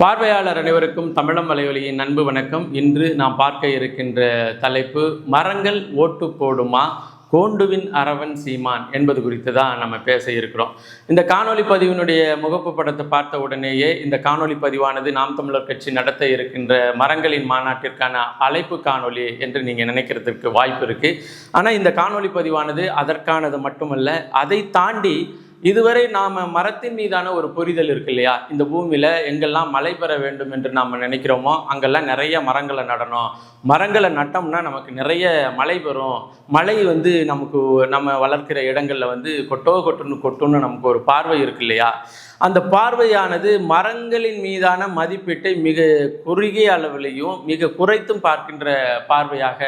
பார்வையாளர் அனைவருக்கும் தமிழம் வலைவலியின் அன்பு வணக்கம். இன்று நாம் பார்க்க இருக்கின்ற தலைப்பு மரங்கள் ஓட்டு போடுமா? கோண்டுவின் அரவன் சீமான் என்பது குறித்து தான் நம்ம பேச இருக்கிறோம். இந்த காணொலி பதிவினுடைய முகப்பு படத்தை பார்த்த உடனேயே இந்த காணொலி பதிவானது நாம் தமிழர் கட்சி நடத்த இருக்கின்ற மரங்களின் மாநாட்டிற்கான அழைப்பு காணொளி என்று நீங்கள் நினைக்கிறதுக்கு வாய்ப்பு இருக்குது ஆனால் இந்த காணொலி பதிவானது அதற்கானது மட்டுமல்ல அதை தாண்டி இதுவரை நாம் மரத்தின் மீதான ஒரு புரிதல் இருக்கு இல்லையா? இந்த பூமியில் எங்கெல்லாம் மழை பெற வேண்டும் என்று நாம் நினைக்கிறோமோ அங்கெல்லாம் நிறைய மரங்களை நடணும். மரங்களை நட்டோம்னா நமக்கு நிறைய மழை பெறும். மழை வந்து நமக்கு நம்ம வளர்க்கிற இடங்களில் வந்து கொட்டோ கொட்டுன்னு கொட்டுன்னு நமக்கு ஒரு பார்வை இருக்கு இல்லையா? அந்த பார்வையானது மரங்களின் மீதான மதிப்பீட்டை மிக குறுகிய அளவிலையும் மிக குறைத்தும் பார்க்கின்ற பார்வையாக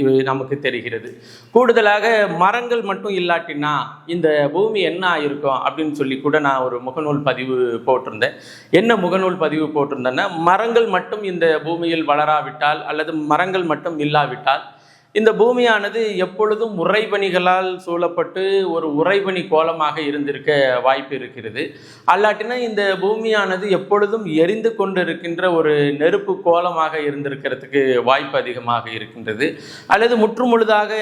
இது நமக்கு தெரிகிறது. கூடுதலாக மரங்கள் மட்டும் இல்லாட்டினா இந்த பூமி என்ன ஆயிருக்கும் அப்படின்னு சொல்லி கூட நான் ஒரு முகநூல் பதிவு போட்டிருந்தேன். என்ன முகநூல் பதிவு போட்டிருந்தேன்னா மரங்கள் மட்டும் இந்த பூமியில் வளராவிட்டால் அல்லது மரங்கள் மட்டும் இல்லாவிட்டால் இந்த பூமியானது எப்பொழுதும் உறைபனிகளால் சூழப்பட்டு ஒரு உறைபனி கோலமாக இருந்திருக்க வாய்ப்பு இருக்கிறது. அல்லாட்டினா இந்த பூமியானது எப்பொழுதும் எரிந்து கொண்டிருக்கின்ற ஒரு நெருப்பு கோலமாக இருந்திருக்கிறதுக்கு வாய்ப்பு அதிகமாக இருக்கின்றது. அல்லது முற்றுமுழுதாக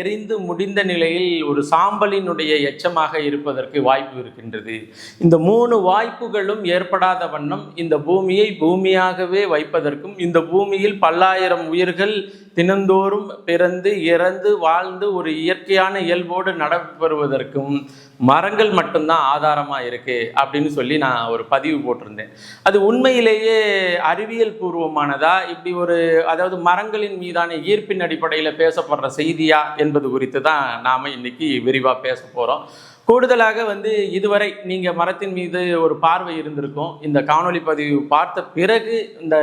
எரிந்து முடிந்த நிலையில் ஒரு சாம்பலினுடைய எச்சமாக இருப்பதற்கு வாய்ப்பு இருக்கின்றது. இந்த மூணு வாய்ப்புகளும் ஏற்படாத வண்ணம் இந்த பூமியை பூமியாகவே வைப்பதற்கும் இந்த பூமியில் பல்லாயிரம் உயிர்கள் தினந்தோறும் பிறந்து இறந்து வாழ்ந்து ஒரு இயற்கையான இயல்போடு நடைபெறுவதற்கும் மரங்கள் மட்டும்தான் ஆதாரமாக இருக்குது அப்படின்னு சொல்லி நான் ஒரு பதிவு போட்டிருந்தேன். அது உண்மையிலேயே அறிவியல் பூர்வமானதா? இப்படி ஒரு அதாவது மரங்களின் மீதான ஈர்ப்பின் அடிப்படையில் பேசப்படுற செய்தியா என்பது குறித்து தான் நாம் இன்னைக்கு விரிவாக பேச போகிறோம் கூடுதலாக வந்து இதுவரை நீங்கள் மரத்தின் மீது ஒரு பார்வை இருந்திருக்கும். இந்த காணொளி பதிவு பார்த்த பிறகு இந்த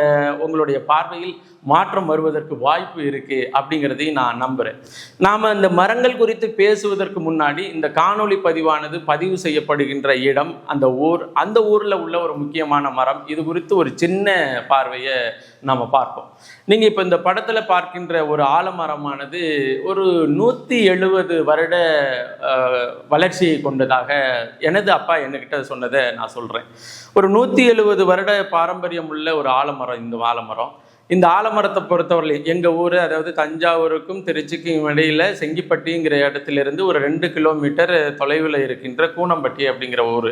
உங்களுடைய பார்வையில் மாற்றம் வருவதற்கு வாய்ப்பு இருக்குது அப்படிங்கிறதையும் நான் நம்புகிறேன் நாம் இந்த மரங்கள் குறித்து பேசுவதற்கு முன்னாடி இந்த காணொளி பதிவானது பதிவு செய்யப்படுகின்ற இடம் அந்த ஊர் அந்த ஊரில் உள்ள ஒரு முக்கியமான மரம் இது குறித்து ஒரு சின்ன பார்வையை நாம் பார்ப்போம். நீங்கள் இப்போ இந்த படத்தில் பார்க்கின்ற ஒரு ஆலமரமானது ஒரு நூற்றி எழுபது வருட வளர்ச்சியை கொண்டதாக எனது அப்பா என்கிட்ட சொன்னதை நான் சொல்கிறேன் ஒரு நூற்றி எழுபது வருட பாரம்பரியம் உள்ள ஒரு ஆலமரம் இந்த ஆலமரம். இந்த ஆலமரத்தை பொறுத்தவரையிலும் எங்கள் ஊர் அதாவது தஞ்சாவூருக்கும் திருச்சிக்கும் இடையில் செங்கிப்பட்டிங்கிற இடத்துலேருந்து ஒரு ரெண்டு கிலோமீட்டர் தொலைவில் இருக்கின்ற கூனம்பட்டி அப்படிங்கிற ஊர்.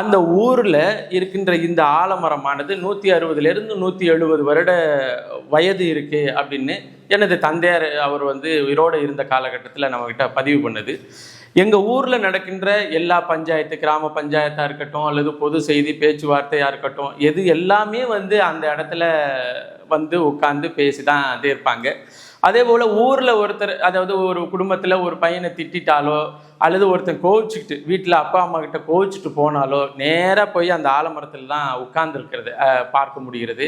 அந்த ஊரில் இருக்கின்ற இந்த ஆலமரமானது நூற்றி அறுபதுலேருந்து நூற்றி எழுபது வருட வயது இருக்குது அப்படின்னு எனது தந்தையார் அவர் வந்து உயிரோடு இருந்த காலகட்டத்தில் நம்மக்கிட்ட பதிவு பண்ணுது. எங்கள் ஊரில் நடக்கின்ற எல்லா பஞ்சாயத்து கிராம பஞ்சாயத்தாக இருக்கட்டும் அல்லது பொது செய்தி பேச்சுவார்த்தையாக இருக்கட்டும் எது எல்லாமே வந்து அந்த இடத்துல வந்து உட்காந்து பேசி தான் தீர்ப்பாங்க அதே போல் ஊரில் ஒருத்தர் அதாவது ஒரு குடும்பத்தில் ஒரு பையனை திட்டிட்டாலோ அல்லது ஒருத்தன் கோவிச்சுக்கிட்டு வீட்டில் அப்பா அம்மா கிட்ட கோவிச்சுட்டு போனாலோ நேராக போய் அந்த ஆலமரத்தில் தான் உட்கார்ந்துருக்கிறது பார்க்க முடிகிறது.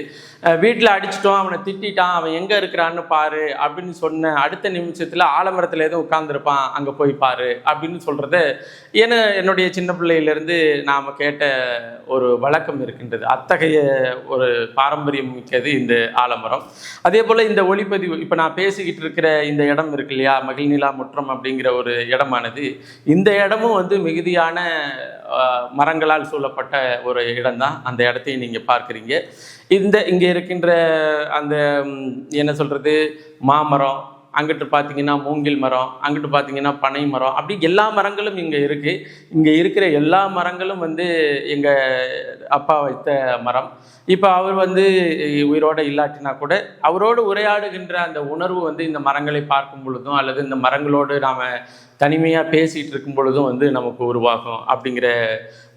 வீட்டில் அடிச்சிட்டோம் அவனை திட்டிட்டான் அவன் எங்கே இருக்கிறான்னு பாரு அப்படின்னு சொன்ன அடுத்த நிமிஷத்தில் ஆலமரத்தில் எதுவும் உட்காந்துருப்பான் அங்கே போய் பாரு அப்படின்னு சொல்கிறத ஏன்னா என்னுடைய சின்ன பிள்ளையிலேருந்து நாம் கேட்ட ஒரு வழக்கம் இருக்கின்றது. அத்தகைய ஒரு பாரம்பரியம் மிக்கது இந்த ஆலமரம். அதே போல் இந்த ஒளிப்பதிவு இப்போ நான் பேசிக்கிட்டு இருக்கிற இந்த இடம் இருக்கு இல்லையா மகிழ்நிலா முற்றம் அப்படிங்கிற ஒரு இடமானது இந்த இடமும் வந்து மிகுதியான அஹ், மரங்களால் சூழப்பட்ட ஒரு இடம்தான். அந்த இடத்தையும் நீங்கள் பார்க்குறீங்க. இந்த இங்கே இருக்கின்ற அந்த என்ன சொல்கிறது மாமரம் அங்கிட்டு பார்த்தீங்கன்னா மூங்கில் மரம் அங்கிட்டு பார்த்தீங்கன்னா பனை மரம் அப்படி எல்லா மரங்களும் இங்கே இருக்குது இங்கே இருக்கிற எல்லா மரங்களும் வந்து எங்கள் அப்பா வைத்த மரம். இப்போ அவர் வந்து உயிரோட இல்லாட்டினா கூட அவரோடு உரையாடுகின்ற அந்த உணர்வு வந்து இந்த மரங்களை பார்க்கும் பொழுதும் அல்லது இந்த மரங்களோடு நாம் தனிமையாக பேசிகிட்டு இருக்கும் பொழுதும் வந்து நமக்கு உருவாகும் அப்படிங்கிற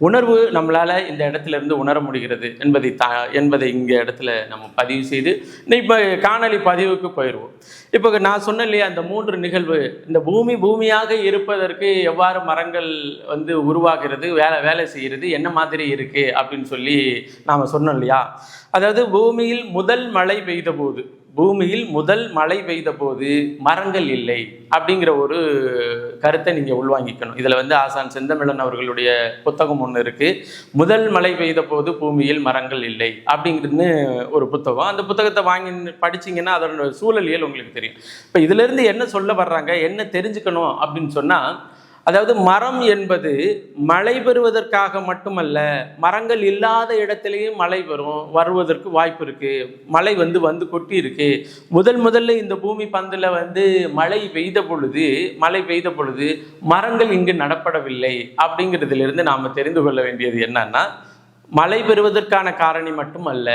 உணர்வு நம்மளால் இந்த இடத்துல இருந்து உணர முடிகிறது என்பதை தா என்பதை இங்கே இடத்துல நம்ம பதிவு செய்து இப்போ காணொலி பதிவுக்கு போயிடுவோம் இப்போ நான் சொன்ன இல்லையா அந்த மூன்று நிகழ்வு இந்த பூமி பூமியாக இருப்பதற்கு எவ்வாறு மரங்கள் வந்து உருவாகிறது வேலை வேலை செய்கிறது என்ன மாதிரி இருக்குது அப்படின்னு சொல்லி நாம் சொன்னோம் இல்லையா? அதாவது பூமியில் முதல் மழை பெய்த போது பூமியில் முதல் மழை பெய்த போது மரங்கள் இல்லை அப்படிங்கிற ஒரு கருத்தை நீங்கள் உள்வாங்கிக்கணும். இதில் வந்து ஆசான் செந்தமிழன் அவர்களுடைய புத்தகம் ஒன்று இருக்குது முதல் மழை பெய்த போது பூமியில் மரங்கள் இல்லை அப்படிங்கிறது ஒரு புத்தகம். அந்த புத்தகத்தை வாங்கி படிச்சீங்கன்னா அதோட சூழலியல் உங்களுக்கு தெரியும். இப்போ இதுலேருந்து என்ன சொல்ல வர்றாங்க என்ன தெரிஞ்சுக்கணும் அப்படின்னு சொன்னால் அதாவது மரம் என்பது மழை பெறுவதற்காக மட்டுமல்ல மரங்கள் இல்லாத இடத்துலையும் மழை வரும் வருவதற்கு வாய்ப்பு இருக்கு மழை வந்து வந்து கொட்டி இருக்கு. முதல் முதல்ல இந்த பூமி பந்தில் வந்து மழை பெய்த பொழுது மழை பெய்த பொழுது மரங்கள் இங்கு நடப்படவில்லை. அப்படிங்கிறதுலேருந்து நாம் தெரிந்து கொள்ள வேண்டியது என்னன்னா மழை பெறுவதற்கான காரணி மட்டுமல்ல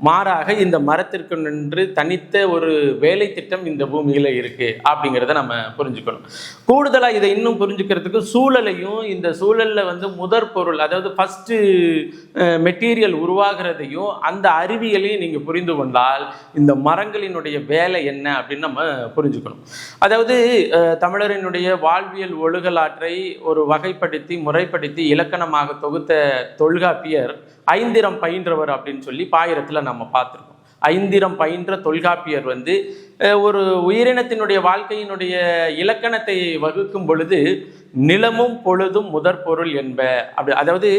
மாறாக இந்த மரத்திற்கு நின்று தனித்த ஒரு வேலை திட்டம் இந்த பூமியில் இருக்கு அப்படிங்கிறத நம்ம புரிஞ்சுக்கணும். கூடுதலாக இதை இன்னும் புரிஞ்சுக்கிறதுக்கு சூழலையும் இந்த சூழலில் வந்து முதற் பொருள் அதாவது ஃபஸ்ட்டு மெட்டீரியல் உருவாகிறதையும் அந்த அறிவியலையும் நீங்கள் புரிந்து கொண்டால் இந்த மரங்களினுடைய வேலை என்ன அப்படின்னு நம்ம புரிஞ்சுக்கணும். அதாவது தமிழரினுடைய வாழ்வியல் ஒழுகலாற்றை ஒரு வகைப்படுத்தி முறைப்படுத்தி இலக்கணமாக தொகுத்த தொல்காப்பியர் ஐந்திரம் பயின்றவர் அப்படின்னு சொல்லி பாயிரத்தில் நம்ம பார்த்துருக்கோம். ஐந்திரம் பயின்ற தொல்காப்பியர் வந்து ஒரு உயிரினத்தினுடைய வாழ்க்கையினுடைய இலக்கணத்தை வகுக்கும் பொழுது நிலமும் பொழுதும் முதற் பொருள் என்ப அப்படி அதாவது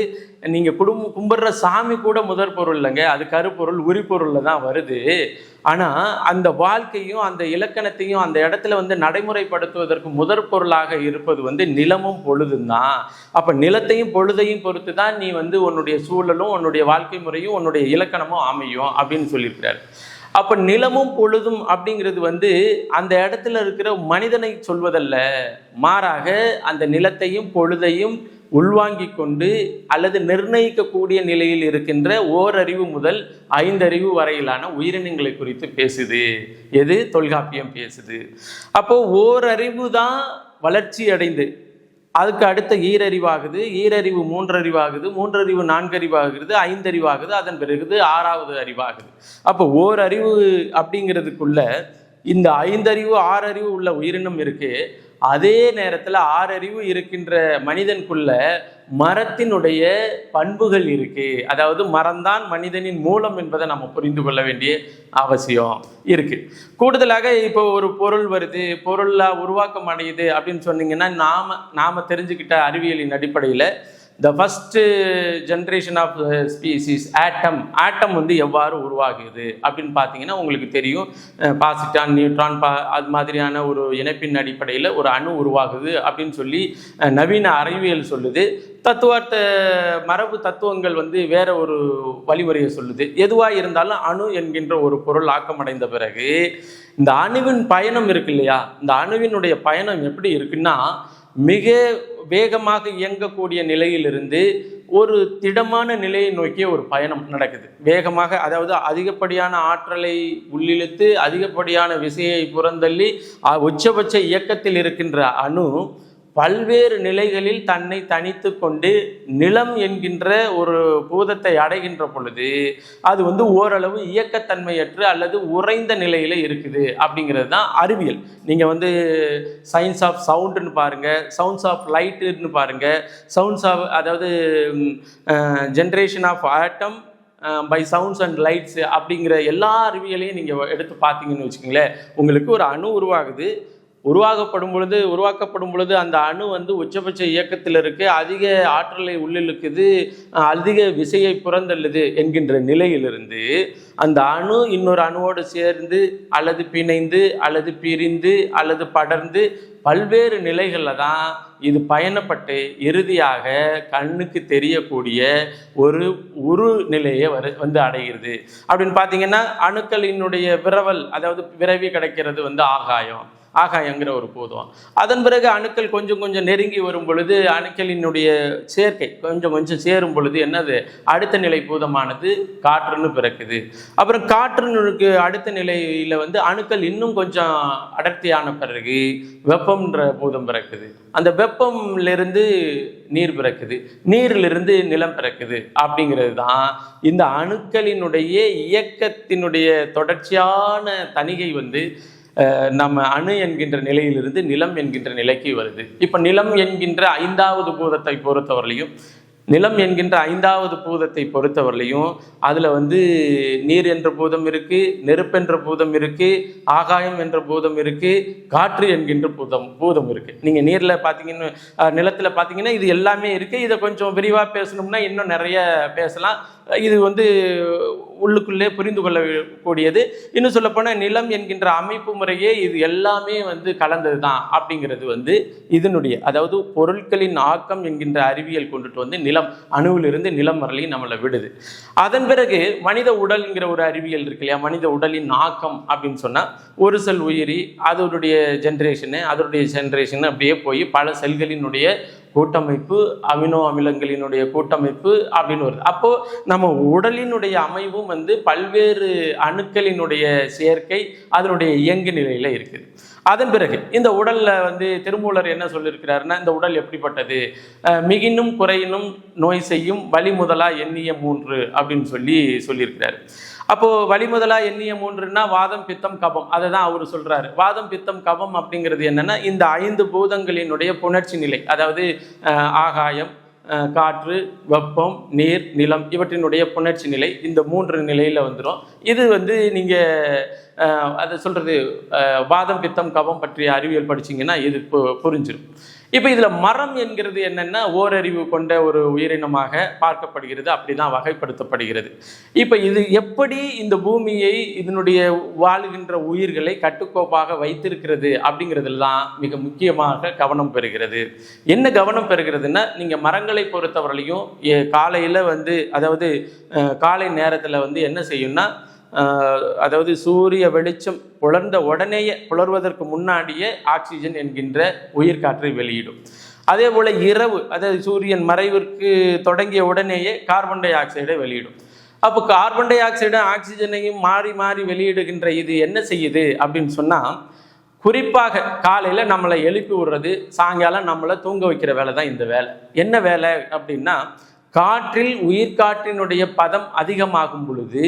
நீங்கள் குடும் கும்பிட்ற சாமி கூட முதற் பொருள் இல்லைங்க அது கருப்பொருள் உரிப்பொருளில் தான் வருது. ஆனால் அந்த வாழ்க்கையும் அந்த இலக்கணத்தையும் அந்த இடத்துல வந்து நடைமுறைப்படுத்துவதற்கு முதற் பொருளாக இருப்பது வந்து நிலமும் பொழுதும் தான். அப்போ நிலத்தையும் பொழுதையும் பொறுத்து தான் நீ வந்து உன்னுடைய சூழலும் உன்னுடைய வாழ்க்கை முறையும் உன்னுடைய இலக்கணமும் அமையும் அப்படின்னு சொல்லியிருக்கிறார். அப்போ நிலமும் பொழுதும் அப்படிங்கிறது வந்து அந்த இடத்துல இருக்கிற மனிதனை சொல்வதல்ல. மாறாக அந்த நிலத்தையும் பொழுதையும் உள்வாங்கிக் கொண்டு அல்லது நிர்ணயிக்கக்கூடிய நிலையில் இருக்கின்ற ஓரறிவு முதல் ஐந்தறிவு வரையிலான உயிரினங்களை குறித்து பேசுது. எது? தொல்காப்பியம் பேசுது. அப்போ ஓரறிவு தான் வளர்ச்சி அடைந்து அதுக்கு அடுத்த ஈரறிவாகுது ஈரறிவு மூன்றறிவாகுது மூன்றறிவு நான்கறிவாகுது ஐந்தறிவாகுது அதன் பிறகுது ஆறாவது அறிவாகுது. அப்போ ஓரறிவு அப்படிங்கிறதுக்குள்ள இந்த ஐந்தறிவு ஆறறிவு உள்ள உயிரினம் இருக்குது அதே நேரத்தில் ஆறறிவு இருக்கின்ற மனிதனுக்குள்ள மரத்தினுடைய பண்புகள் இருக்கு. அதாவது மரம்தான் மனிதனின் மூலம் என்பதை நம்ம புரிந்து கொள்ள வேண்டிய அவசியம் இருக்கு. கூடுதலாக இப்போ ஒரு பொருள் வருது பொருளாக உருவாக்கம் அடையுது அப்படின்னு சொன்னீங்கன்னா நாம நாம தெரிஞ்சுக்கிட்ட அறிவியலின் அடிப்படையில் the first generation of species atom atom வந்து எவ்வாறு உருவாகுது அப்படின்னு பார்த்தீங்கன்னா உங்களுக்கு தெரியும். பாசிட்டான் நியூட்ரான் பா அது மாதிரியான ஒரு இணைப்பின் அடிப்படையில் ஒரு அணு உருவாகுது அப்படின்னு சொல்லி நவீன அறிவியல் சொல்லுது. தத்துவார்த்த மரபு தத்துவங்கள் வந்து வேற ஒரு வழிமுறையை சொல்லுது. எதுவாக இருந்தாலும் அணு என்கின்ற ஒரு பொருள் ஆக்கமடைந்த பிறகு இந்த அணுவின் பயணம் இருக்கு இல்லையா? இந்த அணுவினுடைய பயணம் எப்படி இருக்குன்னா மிக வேகமாக இயங்கக்கூடிய நிலையிலிருந்து ஒரு திடமான நிலையை நோக்கிய ஒரு பயணம் நடக்குது. வேகமாக அதாவது அதிகப்படியான ஆற்றலை உள்ளிழுத்து அதிகப்படியான விசையை புறந்தள்ளி உச்சபட்ச இயக்கத்தில் இருக்கின்ற அணு பல்வேறு நிலைகளில் தன்னை தனித்து கொண்டு நிலம் என்கின்ற ஒரு பூதத்தை அடைகின்ற பொழுது அது வந்து ஓரளவு இயக்கத்தன்மையற்று அல்லது உறைந்த நிலையில் இருக்குது அப்படிங்கிறது தான் அறிவியல். நீங்கள் வந்து சயின்ஸ் ஆஃப் சவுண்டுன்னு பாருங்கள் சவுண்ட்ஸ் ஆஃப் லைட்டுன்னு பாருங்கள் சவுண்ட்ஸ் ஆஃப் அதாவது generation of atom by sounds and lights அப்படிங்கிற எல்லா அறிவியலையும் நீங்கள் எடுத்து பார்த்தீங்கன்னு வச்சுக்கோங்களேன் உங்களுக்கு ஒரு அணு உருவாகுது. உருவாக்கப்படும் பொழுது உருவாக்கப்படும் பொழுது அந்த அணு வந்து உச்சபட்ச இயக்கத்தில் இருக்கு. அதிக ஆற்றலை உள்ளிழுக்குது. அதிக விசையை புறந்தள்ளுது என்கின்ற நிலையிலிருந்து அந்த அணு இன்னொரு அணுவோடு சேர்ந்து அல்லது பிணைந்து அல்லது பிரிந்து அல்லது படர்ந்து பல்வேறு நிலைகளில் தான் இது பயணப்பட்டு இறுதியாக கண்ணுக்கு தெரியக்கூடிய ஒரு உரு நிலையை வரு வந்து அடைகிறது. அப்படின்னு பார்த்தீங்கன்னா அணுக்களினுடைய விரவல் அதாவது விரவி கிடைக்கிறது வந்து ஆகாயம். ஆகாயங்கிற ஒரு பூதம். அதன் பிறகு அணுக்கள் கொஞ்சம் கொஞ்சம் நெருங்கி வரும் பொழுது அணுக்களினுடைய சேர்க்கை கொஞ்சம் கொஞ்சம் சேரும் பொழுது என்னது? அடுத்த நிலை பூதமானது காற்றுன்னு பிறக்குது. அப்புறம் காற்றுனுக்கு அடுத்த நிலையில் வந்து அணுக்கள் இன்னும் கொஞ்சம் அடர்த்தியான பிறகு வெப்பம்ன்ற பூதம் பிறக்குது. அந்த வெப்பம்லேருந்து நீர் பிறக்குது. நீரிலிருந்து நிலம் பிறக்குது அப்படிங்கிறது தான் இந்த அணுக்களினுடைய இயக்கத்தினுடைய தொடர்ச்சியான தணிகை வந்து நம்ம அணு என்கின்ற நிலையிலிருந்து நிலம் என்கின்ற நிலைக்கு வருது. இப்போ நிலம் என்கின்ற ஐந்தாவது பூதத்தை பொறுத்தவரையிலையும் நிலம் என்கின்ற ஐந்தாவது பூதத்தை பொறுத்தவரையிலையும் அதில் வந்து நீர் என்ற பூதம் இருக்கு நெருப்பென்ற பூதம் இருக்கு ஆகாயம் என்ற பூதம் இருக்கு காற்று என்கின்ற பூதம் பூதம் இருக்கு. நீங்க நீர்ல பார்த்தீங்கன்னு நிலத்தில் நிலத்துல பார்த்தீங்கன்னா இது எல்லாமே இருக்கு. இதை கொஞ்சம் விரிவாக பேசணும்னா இன்னும் நிறைய பேசலாம். இது வந்து உள்ளுக்குள்ளே புரிந்து கொள்ளக்கூடியது. இன்னும் சொல்லப்போனால் நிலம் என்கின்ற அமைப்பு முறையே இது எல்லாமே வந்து கலந்தது தான் அப்படிங்கிறது வந்து இதனுடைய அதாவது பொருட்களின் ஆக்கம் என்கின்ற அறிவியல் கொண்டுட்டு வந்து நிலம் அணுவிலிருந்து நிலம் வரலையும் நம்மளை விடுது. அதன் பிறகு மனித உடல்ங்கிற ஒரு அறிவியல் இருக்கு இல்லையா? மனித உடலின் ஆக்கம் அப்படின்னு சொன்னால் ஒரு செல் உயிரி அதனுடைய ஜென்ரேஷனு அதனுடைய ஜென்ரேஷன் அப்படியே போய் பல செல்களினுடைய கூட்டமைப்பு அமினோ அமிலங்களினுடைய கூட்டமைப்பு அப்படின்னு வருது. அப்போ நம்ம உடலினுடைய அமைவும் வந்து பல்வேறு அணுக்களினுடைய சேர்க்கை அதனுடைய இயங்கு நிலையில இருக்குது. அதன் பிறகு இந்த உடல்ல வந்து திருமூலர் என்ன சொல்லியிருக்கிறாருன்னா இந்த உடல் எப்படிப்பட்டது? மிகினும் குறையினும் நோய் செய்யும் வழி முதலா எண்ணிய மூன்று அப்படின்னு சொல்லி சொல்லியிருக்கிறார். அப்போது வழிமுதலா எண்ணிய மூன்றுன்னா வாதம் பித்தம் கபம். அதை தான் அவர் சொல்கிறாரு வாதம் பித்தம் கபம் அப்படிங்கிறது என்னென்னா இந்த ஐந்து பூதங்களினுடைய புணர்ச்சி நிலை. அதாவது ஆகாயம் காற்று வெப்பம் நீர் நிலம் இவற்றினுடைய புணர்ச்சி நிலை இந்த மூன்று நிலையில் வந்துடும் இது வந்து நீங்கள் அதை சொல்கிறது வாதம் பித்தம் கபம் பற்றிய அறிவியல் படிச்சிங்கன்னா இது பு- புரிஞ்சிடும் இப்போ இதில் மரம் என்கிறது என்னன்னா ஓரறிவு கொண்ட ஒரு உயிரினமாக பார்க்கப்படுகிறது அப்படிதான் வகைப்படுத்தப்படுகிறது. இப்போ இது எப்படி இந்த பூமியை இதனுடைய வாழுகின்ற உயிர்களை கட்டுக்கோப்பாக வைத்திருக்கிறது அப்படிங்கிறதுலாம் மிக முக்கியமாக கவனம் பெறுகிறது. என்ன கவனம் பெறுகிறதுன்னா நீங்கள் மரங்களை பொறுத்தவரையிலையும் காலையில் வந்து அதாவது காலை நேரத்தில் வந்து என்ன செய்யும்னா அதாவது சூரிய வெளிச்சம் புலர்ந்த உடனேயே புலர்வதற்கு முன்னாடியே ஆக்சிஜன் என்கின்ற உயிர்காற்றை வெளியிடும். அதே போல் இரவு அதாவது சூரியன் மறைவிற்கு தொடங்கிய உடனேயே கார்பன் டை ஆக்சைடை வெளியிடும். அப்போ கார்பன் டை ஆக்சைடும் ஆக்சிஜனையும் மாறி மாறி வெளியிடுகின்ற இது என்ன செய்யுது அப்படின்னு சொன்னால் குறிப்பாக காலையில் நம்மளை எழுப்பி விடுறது சாயங்காலம் நம்மளை தூங்க வைக்கிற வேலை தான் இந்த வேலை. என்ன வேலை அப்படின்னா காற்றில் உயிர்காற்றினுடைய பதம் அதிகமாகும் பொழுது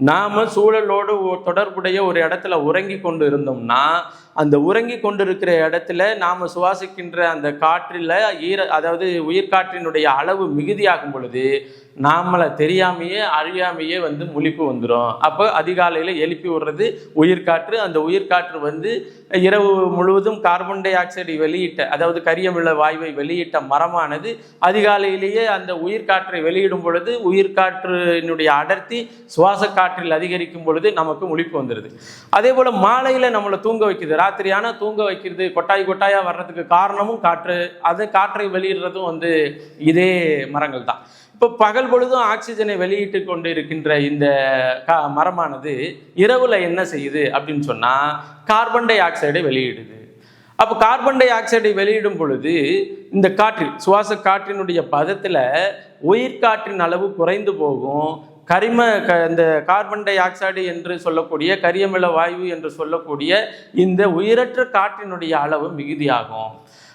நாம் சூழலோடு தொடர்புடைய ஒரு இடத்துல உறங்கி கொண்டு இருந்தோம்னா அந்த உறங்கி கொண்டிருக்கிற இடத்துல நாம் சுவாசிக்கின்ற அந்த காற்றில் ஈர அதாவது உயிர்காற்றினுடைய அளவு மிகுதியாகும் பொழுது நாமளை தெரியாமையே அறியாமையே வந்து முழிப்பு வந்துடும் அப்போ அதிகாலையில் எழுப்பி விடுறது உயிர்காற்று அந்த உயிர்காற்று வந்து இரவு முழுவதும் கார்பன் டை ஆக்சைடை வெளியிட்ட அதாவது கரியமில வாயுவை வெளியிட்ட மரமானது அதிகாலையிலேயே அந்த உயிர்காற்றை வெளியிடும் பொழுது உயிர்காற்றினுடைய அடர்த்தி சுவாச காற்றில் அதிகரிக்கும் பொழுது நமக்கு முழிப்பு வந்துடுது அதே போல் மாலையில் நம்மளை தூங்க வைக்குது. ராத்திரியான தூங்க வைக்கிறது கொட்டாய் கொட்டாயாக வர்றதுக்கு காரணமும் காற்று. அது காற்றை வெளியிடுறதும் வந்து இதே மரங்கள் தான் இப்போ பகல் பொழுதும் ஆக்சிஜனை வெளியிட்டு கொண்டு இருக்கின்ற இந்த கா மரமானது இரவுல என்ன செய்யுது அப்படின்னு சொன்னா கார்பன் டை ஆக்சைடை வெளியிடுது. அப்போ கார்பன் டை ஆக்சைடை வெளியிடும் பொழுது இந்த காற்றில் சுவாச காற்றினுடைய பதத்துல உயிர்காற்றின் அளவு குறைந்து போகும். கரிம க இந்த கார்பன் டை ஆக்சைடு என்று சொல்லக்கூடிய கரியமில வாயு என்று சொல்லக்கூடிய இந்த உயிரற்ற காற்றினுடைய அளவு மிகுதியாகும்.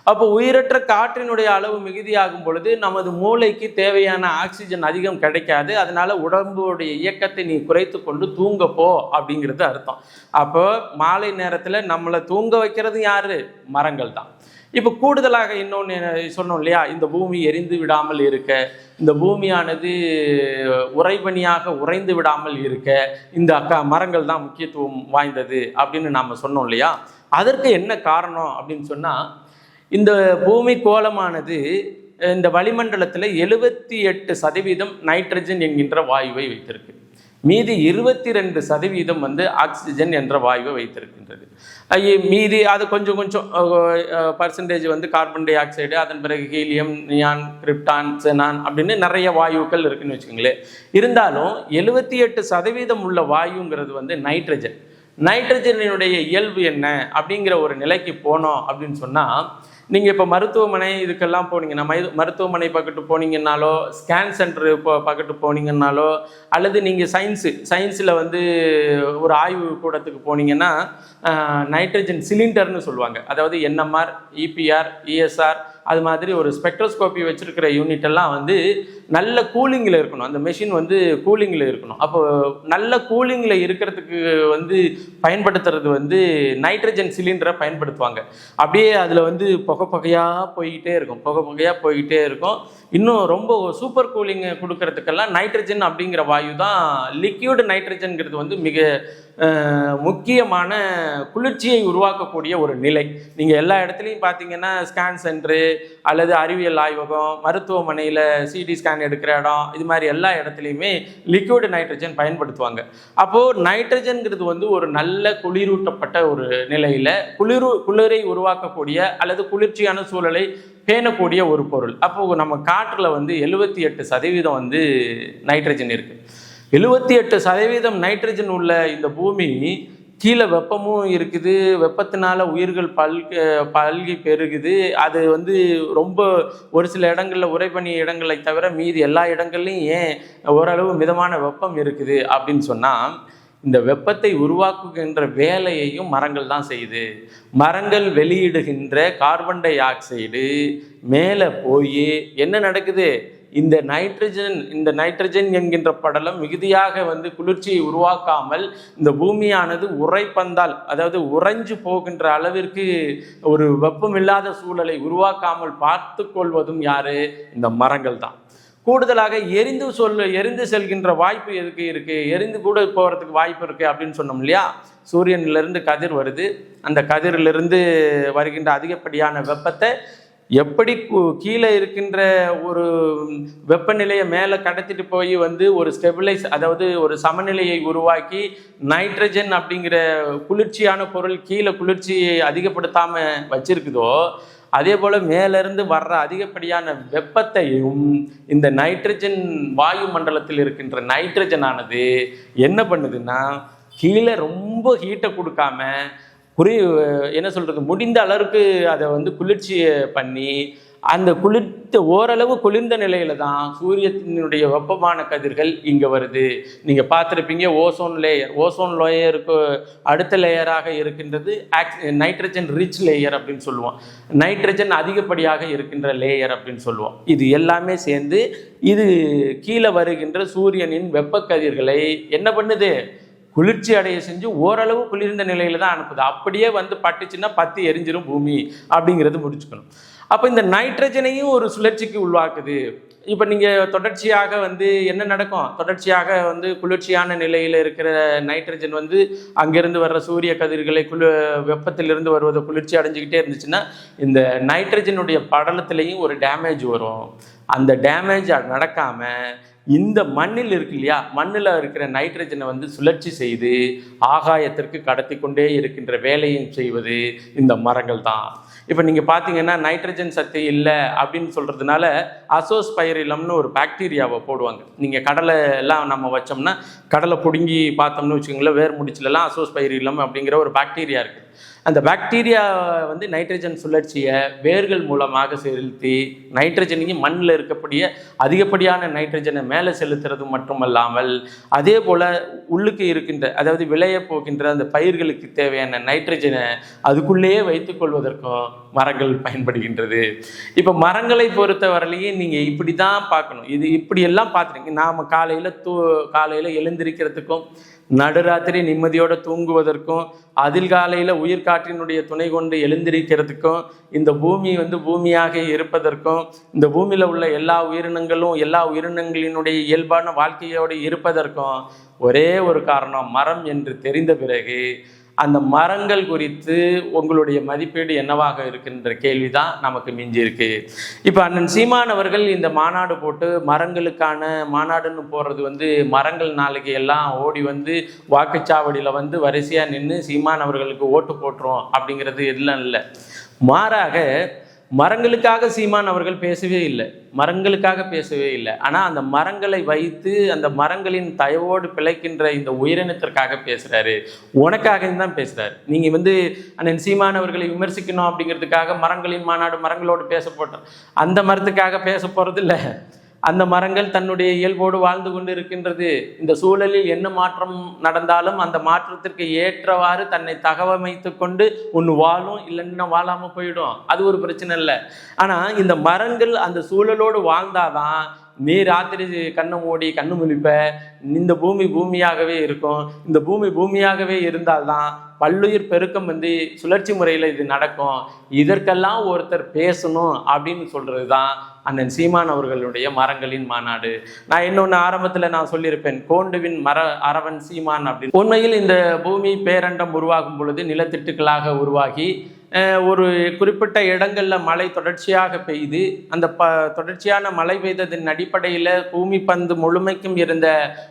அப்போ உயிரற்ற காற்றினுடைய அளவு மிகுதியாகும் பொழுது நமது மூளைக்கு தேவையான ஆக்சிஜன் அதிகம் கிடைக்காது. அதனால உடம்புடைய இயக்கத்தை நீ குறைத்து கொண்டு தூங்க போ அப்படிங்கிறது அர்த்தம். அப்போ மாலை நேரத்தில் நம்மளை தூங்க வைக்கிறது யாரு? மரங்கள் தான். இப்போ கூடுதலாக இன்னொன்று சொன்னோம் இல்லையா? இந்த பூமி எரிந்து விடாமல் இருக்க இந்த பூமியானது உறைபனியாக உறைந்து விடாமல் இருக்க இந்த அக்கா மரங்கள் தான் முக்கியத்துவம் வாய்ந்தது அப்படின்னு நாம் சொன்னோம் இல்லையா? அதற்கு என்ன காரணம் அப்படின்னு சொன்னால் இந்த பூமி கோலமானது இந்த வளிமண்டலத்தில் எழுபத்தி எட்டு சதவீதம் நைட்ரஜன் என்கின்ற வாயுவை வைத்திருக்கு. மீதி இருபத்தி ரெண்டு சதவீதம் வந்து ஆக்சிஜன் என்ற வாயுவை வைத்திருக்கின்றது. மீதி அது கொஞ்சம் கொஞ்சம் பர்சன்டேஜ் வந்து கார்பன் டை ஆக்சைடு அதன் பிறகு ஹீலியம் நியான் கிரிப்டான் செனான் அப்படின்னு நிறைய வாயுக்கள் இருக்குன்னு வச்சுக்கோங்களேன். இருந்தாலும் எழுபத்தி எட்டு சதவீதம் உள்ள வாயுங்கிறது வந்து நைட்ரஜன். நைட்ரஜனினுடைய இயல்பு என்ன அப்படிங்கிற ஒரு நிலைக்கு போனோம் அப்படின்னு சொன்னால் நீங்கள் இப்போ மருத்துவமனை இதுக்கெல்லாம் போனீங்கன்னா மை மருத்துவமனை பக்கத்து போனீங்கன்னாலோ ஸ்கேன் சென்டர் இப்போ பக்கத்து போனீங்கன்னாலோ அல்லது நீங்கள் சயின்ஸு சயின்ஸில் வந்து ஒரு ஆய்வு கூடத்துக்கு போனீங்கன்னா நைட்ரஜன் சிலிண்டர்னு சொல்லுவாங்க. அதாவது என்எம்ஆர் இபிஆர் இஎஸ்ஆர் அது மாதிரி ஒரு ஸ்பெக்ட்ரோஸ்கோப்பி வச்சுருக்கிற யூனிட் எல்லாம் வந்து நல்ல கூலிங்கில் இருக்கணும். அந்த மெஷின் வந்து கூலிங்கில் இருக்கணும். அப்போ நல்ல கூலிங்கில் இருக்கிறதுக்கு வந்து பயன்படுத்துறது வந்து நைட்ரஜன் சிலிண்டரை பயன்படுத்துவாங்க. அப்படியே அதில் வந்து புகை புகையாக போய்கிட்டே இருக்கும். புகை புகையாக போய்கிட்டே இருக்கும். இன்னும் ரொம்ப சூப்பர் கூலிங் கொடுக்கறதுக்கெல்லாம் நைட்ரஜன் அப்படிங்கிற வாயு தான் லிக்யூடு நைட்ரஜன்கிறது வந்து மிக முக்கியமான குளிர்ச்சியை உருவாக்கக்கூடிய ஒரு நிலை. நீங்கள் எல்லா இடத்துலையும் பார்த்தீங்கன்னா ஸ்கேன் சென்ட்ரு அல்லது அறிவியல் ஆய்வகம் மருத்துவமனையில் சிடி ஸ்கேன் எடுக்கிற இடம் இது மாதிரி எல்லா இடத்துலையுமே லிக்விட் நைட்ரஜன் பயன்படுத்துவாங்க. அப்போது நைட்ரஜன்கிறது வந்து ஒரு நல்ல குளிரூட்டப்பட்ட ஒரு நிலையில் குளிரு குளிரை உருவாக்கக்கூடிய அல்லது குளிர்ச்சியான சூழலை பேணக்கூடிய ஒரு பொருள். அப்போது நம்ம காற்றில் வந்து எழுபத்தி எட்டு சதவீதம் வந்து நைட்ரஜன் இருக்குது எழுபத்தி எட்டு சதவீதம் நைட்ரஜன் உள்ள இந்த பூமி கீழே வெப்பமும் இருக்குது வெப்பத்தினால உயிர்கள் பல்க பல்கி பெருகுது. அது வந்து ரொம்ப ஒரு சில இடங்களில் உறைபனி இடங்களை தவிர மீதி எல்லா இடங்கள்லையும் ஏன் ஓரளவு மிதமான வெப்பம் இருக்குது அப்படின்னு சொன்னால் இந்த வெப்பத்தை உருவாக்குகின்ற வேலையையும் மரங்கள் தான் செய்யுது. மரங்கள் வெளியிடுகின்ற கார்பன் டை ஆக்சைடு மேலே போய் என்ன நடக்குது? இந்த நைட்ரஜன் இந்த நைட்ரஜன் என்கின்ற படலம் மிகுதியாக வந்து குளிர்ச்சியை உருவாக்காமல் இந்த பூமியானது உறைப்பந்தால் அதாவது உறைஞ்சு போகின்ற அளவிற்கு ஒரு வெப்பமில்லாத சூழலை உருவாக்காமல் பார்த்து கொள்வதும் யாரு? இந்த மரங்கள் தான். கூடுதலாக எரிந்து சொல் எரிந்து செல்கின்ற வாய்ப்பு எதுக்கு இருக்கு? எரிந்து கூட போகிறதுக்கு வாய்ப்பு இருக்கு அப்படின்னு சொன்னோம் இல்லையா? சூரியனிலிருந்து கதிர் வருது. அந்த கதிரிலிருந்து வருகின்ற அதிகப்படியான வெப்பத்தை எப்படி கு- கீழே இருக்கின்ற ஒரு வெப்பநிலையை மேலே கடத்திட்டு போய் வந்து ஒரு ஸ்டெபிலைஸ் அதாவது ஒரு சமநிலையை உருவாக்கி நைட்ரஜன் அப்படிங்கிற குளிர்ச்சியான பொருள் கீழே குளிர்ச்சியை அதிகப்படுத்தாமல் வச்சிருக்குதோ அதே போல் மேலேருந்து வர்ற அதிகப்படியான வெப்பத்தையும் இந்த நைட்ரஜன் வாயு மண்டலத்தில் இருக்கின்ற நைட்ரஜனானது என்ன பண்ணுதுன்னா கீழே ரொம்ப ஹீட்டை கொடுக்காம குறி என்ன சொல்கிறது முடிந்த அளவுக்கு அதை வந்து குளிர்ச்சியை பண்ணி அந்த குளிர்த்த ஓரளவு குளிர்ந்த நிலையில தான் சூரியத்தினுடைய வெப்பமான கதிர்கள் இங்கே வருது. நீங்கள் பார்த்துருப்பீங்க ஓசோன் லேயர் ஓசோன் லேயருக்கு அடுத்த லேயராக இருக்கின்றது ஆக்ஸ் நைட்ரஜன் ரிச் லேயர் அப்படின்னு சொல்லுவோம். நைட்ரஜன் அதிகப்படியாக இருக்கின்ற லேயர் அப்படின்னு சொல்லுவோம். இது எல்லாமே சேர்ந்து இது கீழே வருகின்ற சூரியனின் வெப்ப கதிர்களை என்ன பண்ணுது? குளிர்ச்சி அடைய செஞ்சு ஓரளவு குளிர்ந்த நிலையில தான் அனுப்புது. அப்படியே வந்து பட்டுச்சுன்னா பத்தி எரிஞ்சிரும் பூமி அப்படிங்கிறது முடிச்சுக்கணும். அப்போ இந்த நைட்ரஜனையும் ஒரு சுழற்சிக்கு உருவாக்குது இப்போ நீங்கள் தொடர்ச்சியாக வந்து என்ன நடக்கும்? தொடர்ச்சியாக வந்து குளிர்ச்சியான நிலையில் இருக்கிற நைட்ரஜன் வந்து அங்கேருந்து வர்ற சூரிய கதிர்களை குளு வெப்பத்திலிருந்து வருவதை குளிர்ச்சி அடைஞ்சிக்கிட்டே இருந்துச்சுன்னா இந்த நைட்ரஜனுடைய படலத்துலேயும் ஒரு டேமேஜ் வரும். அந்த டேமேஜ் நடக்காமல் இந்த மண்ணில் இருக்கு இல்லையா? மண்ணில் இருக்கிற நைட்ரஜனை வந்து சுழற்சி செய்து ஆகாயத்திற்கு கடத்தி கொண்டே இருக்கின்ற வேலையும் செய்வது இந்த மரங்கள் தான். இப்போ நீங்கள் பார்த்தீங்கன்னா நைட்ரஜன் சத்து இல்லை அப்படின்னு சொல்கிறதுனால அசோஸ்பைரிலம்னு ஒரு பாக்டீரியாவை போடுவாங்க. நீங்கள் கடலை எல்லாம் நம்ம வச்சோம்னா கடலை பிடுங்கி பார்த்தோம்னு வச்சுக்கோங்களேன் வேர் முடிச்சிலலாம் அசோஸ்பைரிலம் அப்படிங்கிற ஒரு பாக்டீரியா இருக்குது அந்த பாக்டீரியா வந்து நைட்ரஜன் சுழற்சியை வேர்கள் மூலமாக செலுத்தி நைட்ரஜனையும் மண்ணில் இருக்கக்கூடிய அதிகப்படியான நைட்ரஜனை மேலே செலுத்துறது மட்டுமல்லாமல் அதே போல் உள்ளுக்கு இருக்கின்ற அதாவது விளைய போகின்ற அந்த பயிர்களுக்கு தேவையான நைட்ரஜனை அதுக்குள்ளேயே வைத்துக்கொள்வதற்கும் மரங்கள் பயன்படுகின்றது. இப்போ மரங்களை பொறுத்த வரலையும் நீங்கள் இப்படி தான் பார்க்கணும். இது இப்படியெல்லாம் பார்த்துருங்க நாம் காலையில் தூ காலையில் எழுந்திருக்கிறதுக்கும் நடுராத்திரி நிம்மதியோடு தூங்குவதற்கும் அதிகாலையில் உயிர்காற்றினுடைய துணை கொண்டு எழுந்திருக்கிறதுக்கும் இந்த பூமி வந்து பூமியாக இருப்பதற்கும் இந்த பூமியில் உள்ள எல்லா உயிரினங்களும் எல்லா உயிரினங்களினுடைய இயல்பான வாழ்க்கையோடு இருப்பதற்கும் ஒரே ஒரு காரணம் மரம் என்று தெரிந்த பிறகு அந்த மரங்கள் குறித்து உங்களுடைய மதிப்பீடு என்னவாக இருக்கின்ற கேள்வி தான் நமக்கு மிஞ்சி இருக்கு இப்போ அண்ணன் சீமான் அவர்கள் இந்த மாநாடு போட்டு மரங்களுக்கான மாநாடுன்னு போடுறது வந்து மரங்கள் நாளைக்கு எல்லாம் ஓடி வந்து வாக்குச்சாவடியில் வந்து வரிசையாக நின்று சீமான் அவர்களுக்கு ஓட்டு போட்டுரும் அப்படிங்கிறது எல்லாம் இல்லை. மாறாக மரங்களுக்காக சீமான் அவர்கள் பேசவே இல்லை. மரங்களுக்காக பேசவே இல்லை. ஆனால் அந்த மரங்களை வைத்து அந்த மரங்களின் தயவோடு பிழைக்கின்ற இந்த உயிரினத்திற்காக பேசுகிறாரு உனக்காக தான் பேசுகிறாரு நீங்கள் வந்து அண்ணன் சீமான் அவர்களை விமர்சிக்கணும் அப்படிங்கிறதுக்காக மரங்களின் மாநாடு மரங்களோடு பேச போட்டோம் அந்த மரத்துக்காக பேச போகிறது இல்லை அந்த மரங்கள் தன்னுடைய இயல்போடு வாழ்ந்து கொண்டு இருக்கின்றது இந்த சூழலில் என்ன மாற்றம் நடந்தாலும் அந்த மாற்றத்திற்கு ஏற்றவாறு தன்னை தகவமைத்து கொண்டு ஒன்று வாழும் இல்லைன்னா வாழாமல் போயிடும். அது ஒரு பிரச்சனை இல்லை. ஆனால் இந்த மரங்கள் அந்த சூழலோடு வாழ்ந்தாதான் நீ ராத்திரி கண்ணை மூடி கண்ணு முழிப்ப. இந்த பூமி பூமியாகவே இருக்கும். இந்த பூமி பூமியாகவே இருந்தால்தான் பல்லுயிர் பெருக்கம் வந்து சுழற்சி முறையில் இது நடக்கும். இதற்கெல்லாம் ஒருத்தர் பேசணும் அப்படின்னு சொல்றது தான் அண்ணன் சீமான் அவர்களுடைய மரங்களின் மாநாடு. நான் இன்னொன்று ஆரம்பத்தில் நான் சொல்லியிருப்பேன் கோண்டுவின் மர அரவன் சீமான் அப்படின்னு. உண்மையில் இந்த பூமி பேரண்டம் உருவாகும் பொழுது நிலத்திட்டுக்களாக உருவாகி ஒரு குறிப்பிட்ட இடங்களில் மழை தொடர்ச்சியாக பெய்து அந்த ப தொடர்ச்சியான மழை பெய்ததின் அடிப்படையில் பூமி பந்து முழுமைக்கும் இருந்த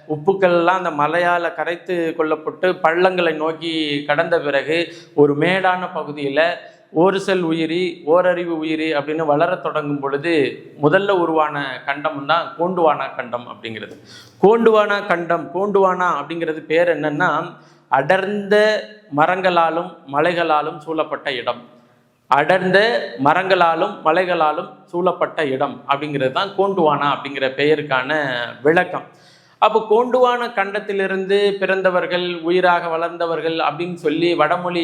உப்புக்கள்லாம் அந்த மலையால் கரைத்து கொள்ளப்பட்டு பள்ளங்களை நோக்கி கடந்த பிறகு ஒரு மேடான பகுதியில் ஒரு செல் உயிரி ஓரறிவு உயிரி அப்படின்னு வளரத் தொடங்கும் பொழுது முதல்ல உருவான கண்டம் தான் கோண்டுவானா கண்டம் அப்படிங்கிறது. கோண்டுவானா கண்டம் கோண்டுவானா அப்படிங்கிறது பேர் என்னன்னா அடர்ந்த மரங்களாலும் மலைகளாலும் சூழப்பட்ட இடம். அடர்ந்த மரங்களாலும் மலைகளாலும் சூழப்பட்ட இடம் அப்படிங்கிறது தான் கோண்டுவானா அப்படிங்கிற பெயருக்கான விளக்கம். அப்போ கோண்டுவான கண்டத்திலிருந்து பிறந்தவர்கள் உயிராக வளர்ந்தவர்கள் அப்படின்னு சொல்லி வடமொழி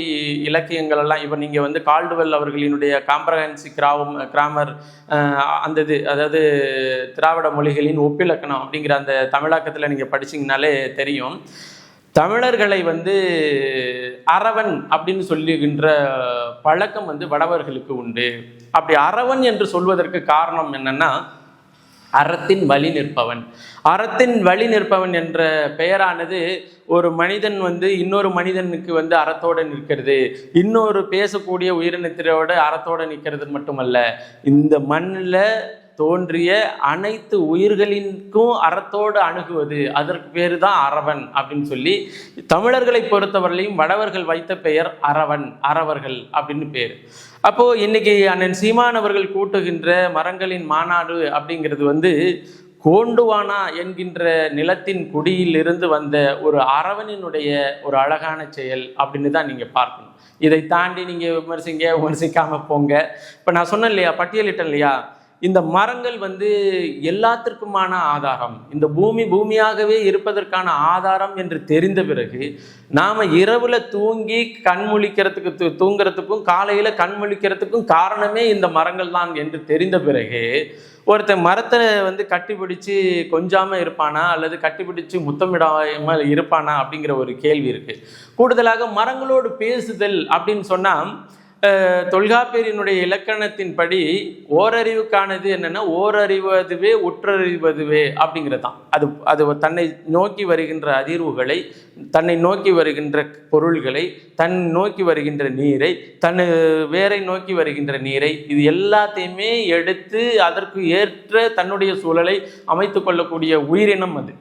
இலக்கியங்கள் எல்லாம் இப்போ நீங்கள் வந்து கால்டுவெல் அவர்களினுடைய காம்ப்ரஹென்சி கிராமம் கிராமர் அந்த இது அதாவது திராவிட மொழிகளின் ஒப்பிலக்கணம் அப்படிங்கிற அந்த தமிழாக்கத்தில் நீங்கள் படிச்சிங்கனாலே தெரியும். தமிழர்களை வந்து அரவன் அப்படின்னு சொல்லுகின்ற பழக்கம் வந்து வடவர்களுக்கு உண்டு. அப்படி அரவன் என்று சொல்வதற்கு காரணம் என்னன்னா அறத்தின் வழி நிற்பவன். அறத்தின் வழி நிற்பவன் என்ற பெயரானது ஒரு மனிதன் வந்து இன்னொரு மனிதனுக்கு வந்து அறத்தோடு நிற்கிறது. இன்னொரு பேசக்கூடிய உயிரினத்தினோட அறத்தோடு நிற்கிறது மட்டுமல்ல. இந்த மண்ணில் தோன்றிய அனைத்து உயிர்களின்கும் அறத்தோடு அணுகுவது. அதற்கு பேர் தான் அரவன் அப்படின்னு சொல்லி தமிழர்களை பொறுத்தவரையிலையும் வடவர்கள் வைத்த பெயர் அரவன் அறவர்கள் அப்படின்னு பேர். அப்போது இன்றைக்கி அண்ணன் சீமான் அவர்கள் கூட்டுகின்ற மரங்களின் மாநாடு அப்படிங்கிறது வந்து கோண்டுவானா என்கின்ற நிலத்தின் குடியில் இருந்து வந்த ஒரு அரவனினுடைய ஒரு அழகான செயல் அப்படின்னு தான் நீங்கள் பார்க்கணும். இதை தாண்டி நீங்கள் விமர்சிங்க விமர்சிக்காமல் போங்க. இப்போ நான் சொன்னேன் இல்லையா பட்டியலிட்டேன் இல்லையா? இந்த மரங்கள் வந்து எல்லாத்திற்குமான ஆதாரம். இந்த பூமி பூமியாகவே இருப்பதற்கான ஆதாரம் என்று தெரிந்த பிறகு நாம் இரவில் தூங்கி கண் முழிக்கிறதுக்கு தூ- தூங்குறதுக்கும் காலையில் கண் முழிக்கிறதுக்கும் காரணமே இந்த மரங்கள் தான் என்று தெரிந்த பிறகு ஒருத்தன் மரத்தை வந்து கட்டிப்பிடிச்சு கொஞ்சாமல் இருப்பானா அல்லது கட்டிப்பிடிச்சு முத்தமிடாமல் இருப்பானா அப்படிங்கிற ஒரு கேள்வி இருக்குது கூடுதலாக மரங்களோடு பேசுதல் அப்படின்னு சொன்னால் தொல்காப்பியரினுடைய இலக்கணத்தின்படி ஓரறிவுக்கானது என்னென்னா ஓரறிவதுவே உற்றறிவதுவே அப்படிங்கிறது தான் அது அது தன்னை நோக்கி வருகின்ற அதிர்வுகளை தன்னை நோக்கி வருகின்ற பொருள்களை தன் நோக்கி வருகின்ற நீரை தன் வேரை நோக்கி வருகின்ற நீரை இது எல்லாத்தையுமே எடுத்து அதற்கு ஏற்ற தன்னுடைய சூழலை அமைத்து கொள்ளக்கூடிய உயிரினம் அது.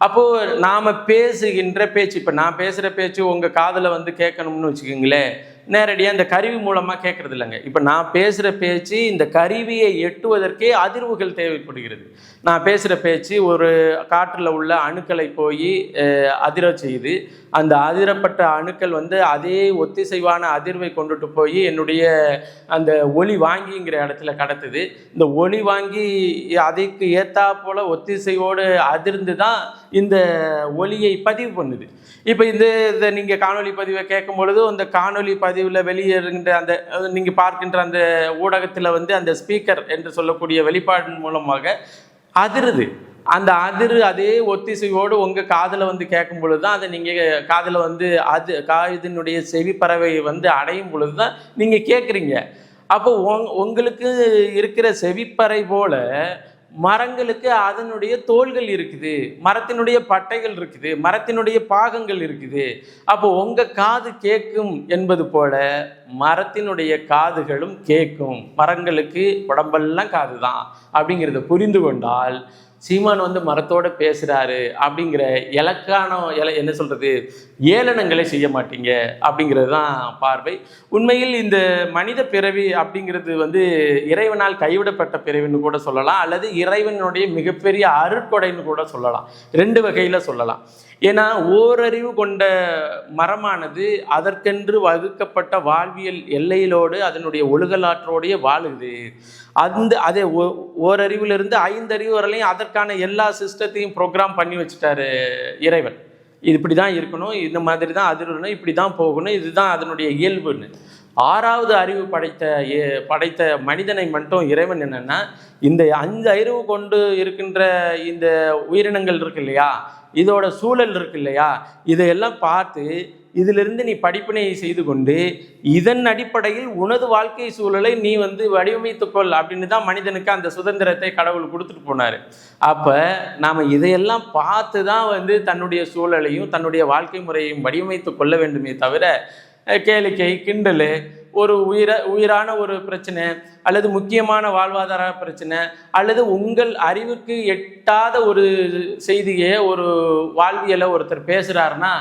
அப்போது நாம் பேசுகின்ற பேச்சு இப்போ நான் பேசுகிற பேச்சு உங்கள் காதில் வந்து கேட்கணும்னு வச்சுக்கோங்களேன். நேரடியாக இந்த கருவி மூலமாக கேட்குறது இல்லைங்க. இப்போ நான் பேசுகிற பேச்சு இந்த கருவியை எட்டுவதற்கே அதிர்வுகள் தேவைப்படுகிறது. நான் பேசுகிற பேச்சு ஒரு காற்றில் உள்ள அணுக்களை போய் அதிர செய்து அந்த அதிரப்பட்ட அணுக்கள் வந்து அதே ஒத்திசைவான அதிர்வை கொண்டுட்டு போய் என்னுடைய அந்த ஒளி வாங்கிங்கிற இடத்துல கடத்துது. இந்த ஒளி வாங்கி அதுக்கு ஏத்தா போல ஒத்திசைவோடு அதிர்ந்து தான் இந்த ஒளியை பதிவு பண்ணுது. இப்போ இந்த இதை நீங்கள் காணொலி பதிவை கேட்கும் பொழுது அந்த காணொலி பதிவு பதிவில் வெளியேறுகின்ற அந்த நீங்கள் பார்க்கின்ற அந்த ஊடகத்தில் வந்து அந்த ஸ்பீக்கர் என்று சொல்லக்கூடிய வெளிப்பாடின் மூலமாக அதிருது. அந்த அதிர் அதே ஒத்திசைவோடு உங்கள் காதில் வந்து கேட்கும் பொழுது தான் அதை நீங்கள் காதில் வந்து அது காதினுடைய செவி பறவை வந்து அடையும் பொழுது தான் நீங்கள் கேட்குறீங்க. அப்போ உங் உங்களுக்கு இருக்கிற செவிப்பறை போல் மரங்களுக்கு அதனுடைய தோள்கள் இருக்குது மரத்தினுடைய பட்டைகள் இருக்குது மரத்தினுடைய பாகங்கள் இருக்குது. அப்போ உங்க காது கேட்கும் என்பது போல மரத்தினுடைய காதுகளும் கேட்கும் மரங்களுக்கு உடம்பெல்லாம் காது தான் அப்படிங்கிறத புரிந்து கொண்டால் சீமான் வந்து மரத்தோட பேசுறாரு அப்படிங்கிற இலக்கான இல என்ன சொல்றது ஏளனங்களை செய்ய மாட்டீங்க அப்படிங்கிறது தான் பார்வை. உண்மையில் இந்த மனித பிறவி அப்படிங்கிறது வந்து இறைவனால் கைவிடப்பட்ட பிறவின்னு கூட சொல்லலாம் அல்லது இறைவனுடைய மிகப்பெரிய அருட்கொடைன்னு கூட சொல்லலாம். ரெண்டு வகையில சொல்லலாம். ஏன்னா ஓரறிவு கொண்ட மரமானது அதற்கென்று வகுக்கப்பட்ட வாழ்வியல் எல்லையிலோடு அதனுடைய ஒழுகலாற்றோடைய வாழுது. அந்த அதே ஓரறிவிலிருந்து ஐந்தறிவு வரலையும் அதற்கான எல்லா சிஸ்டத்தையும் ப்ரோக்ராம் பண்ணி வச்சுட்டாரு இறைவன். இது இப்படி தான் இருக்கணும் இந்த மாதிரி தான் அது இருக்கணும் இப்படி தான் போகணும் இதுதான் அதனுடைய இயல்புன்னு. ஆறாவது அறிவு படைத்த ஏ- படைத்த மனிதனை மட்டும் இறைவன் என்னென்னா இந்த அஞ்சு அறிவு கொண்டு இருக்கின்ற இந்த உயிரினங்கள் இருக்கு இல்லையா? இதோட சூழல் இருக்கு இல்லையா? இதையெல்லாம் பார்த்து இதிலிருந்து நீ படிப்பினை செய்து கொண்டு இதன் அடிப்படையில் உனது வாழ்க்கை சூழலை நீ வந்து வடிவமைத்துக்கொள் அப்படின்னு தான் மனிதனுக்கு அந்த சுதந்திரத்தை கடவுள் கொடுத்துட்டு போனார். அப்போ நாம் இதையெல்லாம் பார்த்து தான் வந்து தன்னுடைய சூழலையும் தன்னுடைய வாழ்க்கை முறையையும் வடிவமைத்து கொள்ள வேண்டுமே தவிர கேளிக்கை கிண்டல் ஒரு உயிர உயிரான ஒரு பிரச்சனை அல்லது முக்கியமான வாழ்வாதார பிரச்சனை அல்லது உங்கள் அறிவுக்கு எட்டாத ஒரு செய்தியை ஒரு வாழ்வியலை ஒருத்தர் பேசுகிறாருன்னா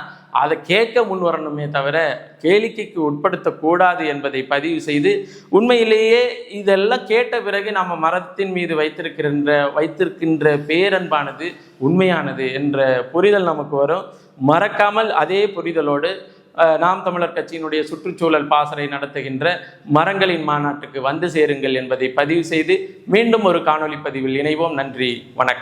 அதை கேட்க முன் வரணுமே தவிர கேளிக்கைக்கு உட்படுத்தக்கூடாது என்பதை பதிவு செய்து உண்மையிலேயே இதெல்லாம் கேட்ட பிறகு நம்ம மரத்தின் மீது வைத்திருக்கின்ற வைத்திருக்கின்ற பேரன்பானது உண்மையானது என்ற புரிதல் நமக்கு வரும். மறக்காமல் அதே புரிதலோடு நாம் தமிழர் கட்சியினுடைய சுற்றுச்சூழல் பாசறை நடத்துகின்ற மரங்களின் மாநாட்டுக்கு வந்து சேருங்கள் என்பதை பதிவு செய்து மீண்டும் ஒரு காணொலி பதிவில் இணைவோம். நன்றி வணக்கம்.